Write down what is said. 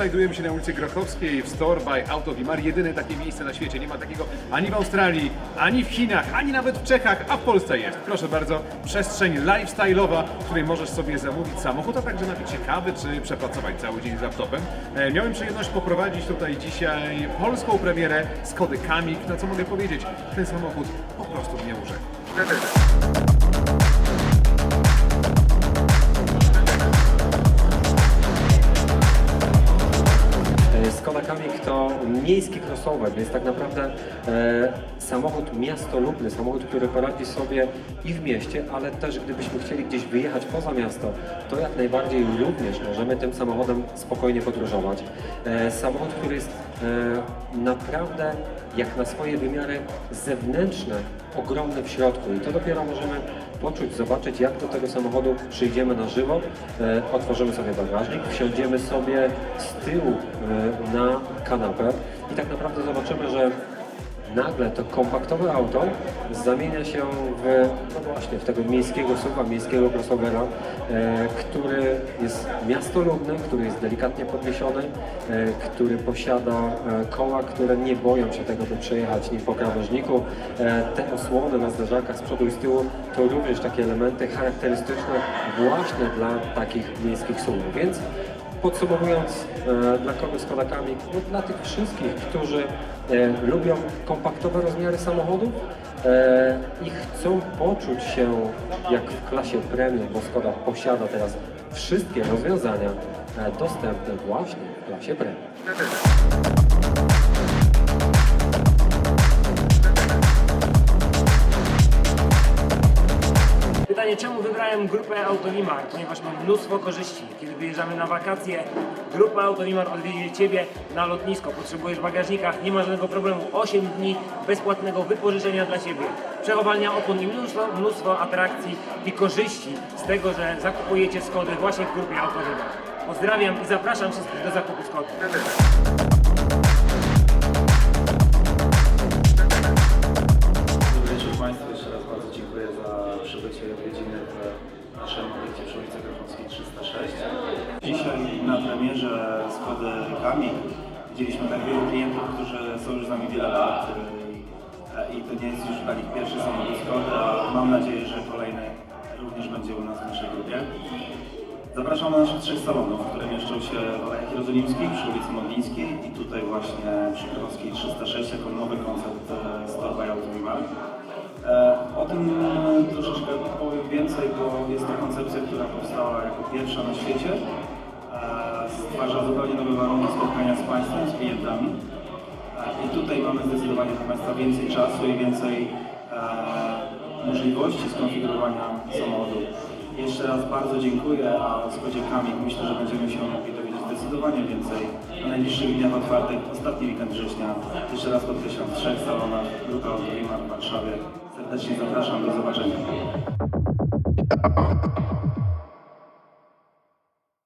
znajdujemy się na ulicy Grochowskiej w Store by Autovimar. Jedyne takie miejsce na świecie. Nie ma takiego ani w Australii, ani w Chinach, ani nawet w Czechach, a w Polsce jest. Proszę bardzo, przestrzeń lifestyle'owa, w której możesz sobie zamówić samochód, a także napić się kawy, czy przepracować cały dzień z laptopem. E, Miałem przyjemność poprowadzić tutaj dzisiaj polską premierę Skody Kamik. No co mogę powiedzieć, ten samochód po prostu mnie urzekł. Kamiq to miejski crossover, więc tak naprawdę e, samochód miastolubny, samochód, który poradzi sobie i w mieście, ale też gdybyśmy chcieli gdzieś wyjechać poza miasto, to jak najbardziej również możemy tym samochodem spokojnie podróżować. E, samochód, który jest e, naprawdę jak na swoje wymiary zewnętrzne, ogromny w środku i to dopiero możemy poczuć, zobaczyć jak do tego samochodu przyjdziemy na żywo, e, otworzymy sobie bagażnik, wsiądziemy sobie z tyłu e, na kanapę i tak naprawdę zobaczymy, że nagle to kompaktowe auto zamienia się w, no właśnie, w tego miejskiego SUV-a, miejskiego crossovera, e, który jest miastolubny, który jest delikatnie podniesiony, e, który posiada e, koła, które nie boją się tego, by przejechać nim po krawężniku. E, te osłony na zderzakach z przodu i z tyłu to również takie elementy charakterystyczne właśnie dla takich miejskich SUV-ów. Więc Podsumowując, e, dla kogo z Kodakami? No, dla tych wszystkich, którzy e, lubią kompaktowe rozmiary samochodów e, i chcą poczuć się jak w klasie premium, bo Skoda posiada teraz wszystkie rozwiązania dostępne właśnie w klasie premium. Grupę Autolimar? Ponieważ mam mnóstwo korzyści. Kiedy wyjeżdżamy na wakacje, grupa Autolimar odwiedzie Ciebie na lotnisko. Potrzebujesz bagażnika, nie ma żadnego problemu. 8 dni bezpłatnego wypożyczenia dla Ciebie. Przechowalnia opon i mnóstwo, mnóstwo atrakcji i korzyści z tego, że zakupujecie Skody właśnie w grupie Autolimar. Pozdrawiam i zapraszam wszystkich do zakupu Skody. Przybycie i odwiedziny w naszym obiekcie przy ulicy Grochowskiej 306. Dzisiaj na premierze Skody Kamik widzieliśmy tak wielu klientów, którzy są już z nami wiele lat y, i to nie jest już dla nich pierwszy samochód Skody, a mam nadzieję, że kolejny również będzie u nas w naszej grupie. Zapraszam na naszych trzech salonów, które mieszczą się w Alejach Jerozolimskich przy ulicy Modlińskiej i tutaj właśnie przy Krowskiej 306 jako nowy koncept e, Store by Automimar. E, O tym więcej, bo jest to koncepcja, która powstała jako pierwsza na świecie. E, Stwarza zupełnie nowe warunki spotkania z Państwem, z klientami. E, I tutaj mamy zdecydowanie dla Państwa więcej czasu i więcej e, możliwości skonfigurowania samochodu. Jeszcze raz bardzo dziękuję, a o Skodzie Kamik myślę, że będziemy się mogli dowiedzieć zdecydowanie więcej na najbliższych dniach otwartych, ostatni weekend września. Jeszcze raz podkreślam, w trzech salonach, grupa Autolimar w Warszawie. Serdecznie zapraszam, do zobaczenia. oh